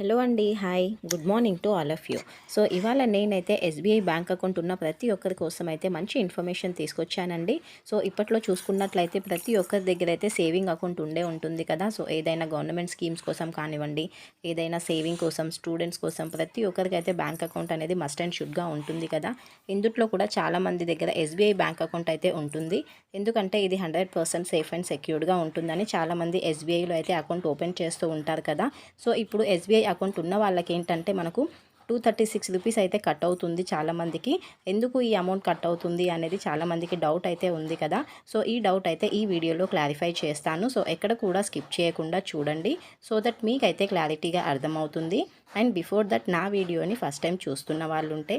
Hello అండి hi. Good morning to all of you. So ఇవాళ నేనైతే ఎస్బీఐ బ్యాంక్ అకౌంట్ ఉన్న ప్రతి ఒక్కరి కోసం అయితే మంచి ఇన్ఫర్మేషన్ తీసుకొచ్చానండి. సో ఇప్పట్లో చూసుకున్నట్లయితే ప్రతి ఒక్కరి దగ్గర అయితే సేవింగ్ అకౌంట్ ఉండే ఉంటుంది కదా. సో ఏదైనా గవర్నమెంట్ స్కీమ్స్ కోసం కానివ్వండి ఏదైనా సేవింగ్ కోసం స్టూడెంట్స్ కోసం ప్రతి ఒక్కరికి అయితే బ్యాంక్ అకౌంట్ అనేది మస్ట్ అండ్ షుడ్గా ఉంటుంది కదా. ఇందుట్లో కూడా చాలా మంది దగ్గర ఎస్బీఐ బ్యాంక్ అకౌంట్ అయితే ఉంటుంది. ఎందుకంటే ఇది హండ్రెడ్ పర్సెంట్ సేఫ్ అండ్ సెక్యూర్డ్గా ఉంటుందని చాలామంది ఎస్బీఐలో అయితే అకౌంట్ ఓపెన్ చేస్తూ ఉంటారు కదా. సో ఇప్పుడు ఎస్బీఐ అకౌంట్ ఉన్న వాళ్ళకి ఏంటంటే మనకు టూ థర్టీ సిక్స్ రూపీస్ అయితే కట్ అవుతుంది చాలామందికి ఎందుకు ఈ అమౌంట్ కట్ అవుతుంది అనేది చాలామందికి డౌట్ అయితే ఉంది కదా. సో ఈ డౌట్ అయితే ఈ వీడియోలో క్లారిఫై చేస్తాను. సో ఎక్కడ కూడా స్కిప్ చేయకుండా చూడండి. సో దట్ మీకైతే క్లారిటీగా అర్థమవుతుంది. అండ్ బిఫోర్ దట్ నా వీడియోని ఫస్ట్ టైం చూస్తున్న వాళ్ళు ఉంటే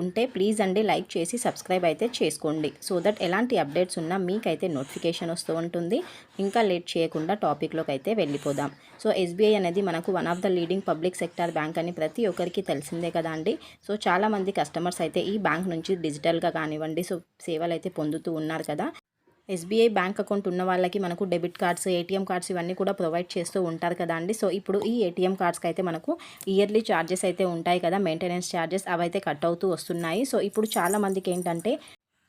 ఉంటే ప్లీజ్ అండి లైక్ చేసి సబ్స్క్రైబ్ అయితే చేసుకోండి. సో దట్ ఎలాంటి అప్డేట్స్ ఉన్నా మీకైతే నోటిఫికేషన్ వస్తూ ఉంటుంది. ఇంకా లేట్ చేయకుండా టాపిక్లోకి అయితే వెళ్ళిపోదాం. సో ఎస్బీఐ అనేది మనకు one of the leading public sector bank అని ప్రతి ఒక్కరికి తెలిసిందే కదా అండి. సో చాలామంది కస్టమర్స్ అయితే ఈ బ్యాంక్ నుంచి డిజిటల్గా కానివ్వండి సో సేవలు అయితే పొందుతూ ఉన్నారు కదా. ఎస్బీఐ బ్యాంక్ అకౌంట్ ఉన్న వాళ్ళకి మనకు డెబిట్ కార్డ్స్ ఏటీఎం కార్డ్స్ ఇవన్నీ కూడా ప్రొవైడ్ చేస్తూ ఉంటారు కదా అండి. సో ఇప్పుడు ఈ ఏటీఎం కార్డ్స్కి అయితే మనకు ఇయర్లీ ఛార్జెస్ అయితే ఉంటాయి కదా మెయింటెనెన్స్ ఛార్జెస్ అవి అయితే కట్ అవుతూ వస్తున్నాయి. సో ఇప్పుడు చాలా మందికి ఏంటంటే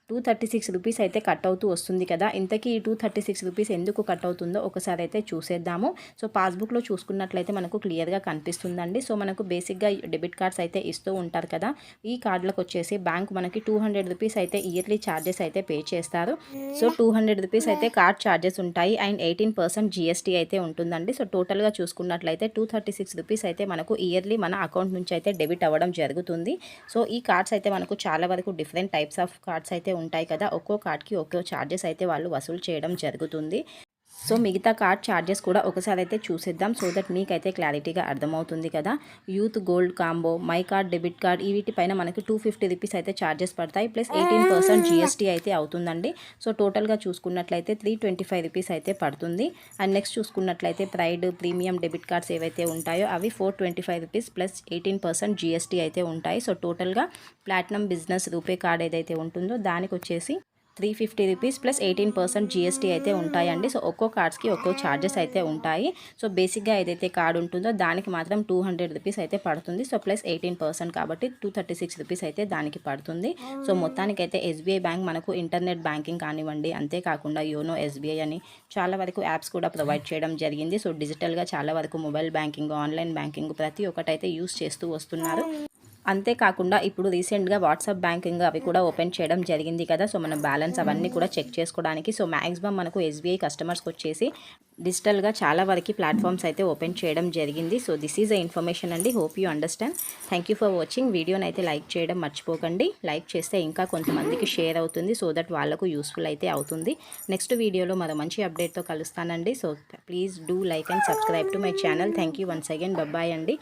టూ థర్టీ సిక్స్ రూపీస్ అయితే కట్ అవుతూ వస్తుంది కదా. ఇంతకీ ఈ టూ థర్టీ సిక్స్ రూపీస్ ఎందుకు కట్ అవుతుందో ఒకసారి అయితే చూసేద్దాము. సో పాస్బుక్లో చూసుకున్నట్లయితే మనకు క్లియర్గా కనిపిస్తుందండి. సో మనకు బేసిక్గా డెబిట్ కార్డ్స్ అయితే ఇస్తూ ఉంటారు కదా. ఈ కార్డులకు వచ్చేసి బ్యాంక్ మనకి టూ హండ్రెడ్ రూపీస్ అయితే ఇయర్లీ ఛార్జెస్ అయితే పే చేస్తారు. సో టూ హండ్రెడ్ రూపీస్ అయితే కార్డ్ ఛార్జెస్ ఉంటాయి. అండ్ ఎయిటీన్ పర్సెంట్ జిఎస్టీ అయితే ఉంటుందండి. సో టోటల్గా చూసుకున్నట్లయితే టూ థర్టీ సిక్స్ రూపీస్ అయితే మనకు ఇయర్లీ మన అకౌంట్ నుంచి అయితే డెబిట్ అవ్వడం జరుగుతుంది. సో ఈ కార్డ్స్ అయితే మనకు చాలా వరకు డిఫరెంట్ టైప్స్ ఆఫ్ కార్డ్స్ అయితే ఉంటాయి కదా ఒక్కో కార్డ్కి ఒక్కో ఛార్జెస్ అయితే వాళ్ళు వసూలు చేయడం జరుగుతుంది. సో మిగతా కార్డ్ ఛార్జెస్ కూడా ఒకసారి అయితే చూసేద్దాం. సో దట్ మీకైతే క్లారిటీగా అర్థమవుతుంది కదా. Youth gold combo my card debit card వీటిపైన మనకి టూ ఫిఫ్టీ రూపీస్ అయితే ఛార్జెస్ పడతాయి. ప్లస్ ఎయిటీన్ పర్సెంట్ జిఎస్టీ అయితే అవుతుందండి. సో టోటల్గా చూసుకున్నట్లయితే త్రీ ట్వంటీ ఫైవ్ రూపీస్ అయితే పడుతుంది. అండ్ నెక్స్ట్ చూసుకున్నట్లయితే ప్రైడ్ ప్రీమియం డెబిట్ కార్డ్స్ ఏవైతే ఉంటాయో అవి four twenty five rupees plus eighteen percent GST అయితే ఉంటాయి. సో టోటల్గా ప్లాటినం బిజినెస్ రూపే కార్డ్ ఏదైతే ఉంటుందో దానికి వచ్చేసి three fifty rupees plus eighteen percent GST అయితే ఉంటాయండి. సో ఒక్కో కార్డ్స్కి ఒక్కో ఛార్జెస్ అయితే ఉంటాయి. సో బేసిక్గా ఏదైతే కార్డ్ ఉంటుందో దానికి మాత్రం టూ హండ్రెడ్ రూపీస్ అయితే పడుతుంది. సో ప్లస్ ఎయిటీన్ పర్సెంట్ కాబట్టి టూ థర్టీ సిక్స్ రూపీస్ అయితే దానికి పడుతుంది. సో మొత్తానికి అయితే ఎస్బీఐ బ్యాంక్ మనకు ఇంటర్నెట్ బ్యాంకింగ్ కానివ్వండి అంతేకాకుండా యోనో ఎస్బీఐ అని చాలా వరకు యాప్స్ కూడా ప్రొవైడ్ చేయడం జరిగింది. సో డిజిటల్గా చాలా వరకు మొబైల్ బ్యాంకింగ్ ఆన్లైన్ బ్యాంకింగ్ ప్రతి ఒక్కటైతే యూస్ చేస్తూ వస్తున్నారు. అంతేకాకుండా ఇప్పుడు రీసెంట్గా వాట్సాప్ బ్యాంకింగ్ అవి కూడా ఓపెన్ చేయడం జరిగింది కదా. సో మన బ్యాలెన్స్ అవన్నీ కూడా చెక్ చేసుకోవడానికి. సో మ్యాక్సిమం మనకు ఎస్బీఐ కస్టమర్స్కి వచ్చేసి డిజిటల్గా చాలా వరకు ప్లాట్ఫామ్స్ అయితే ఓపెన్ చేయడం జరిగింది. So this is a information అండి. Hope you understand. Thank you for watching. వీడియోని అయితే లైక్ చేయడం మర్చిపోకండి. లైక్ చేస్తే ఇంకా కొంతమందికి షేర్ అవుతుంది. సో దట్ వాళ్ళకు యూస్ఫుల్ అయితే అవుతుంది. నెక్స్ట్ వీడియోలో మరో మంచి అప్డేట్తో కలుస్తానండి. So please do like and subscribe to my channel. Thank you once again. Bye bye అండి.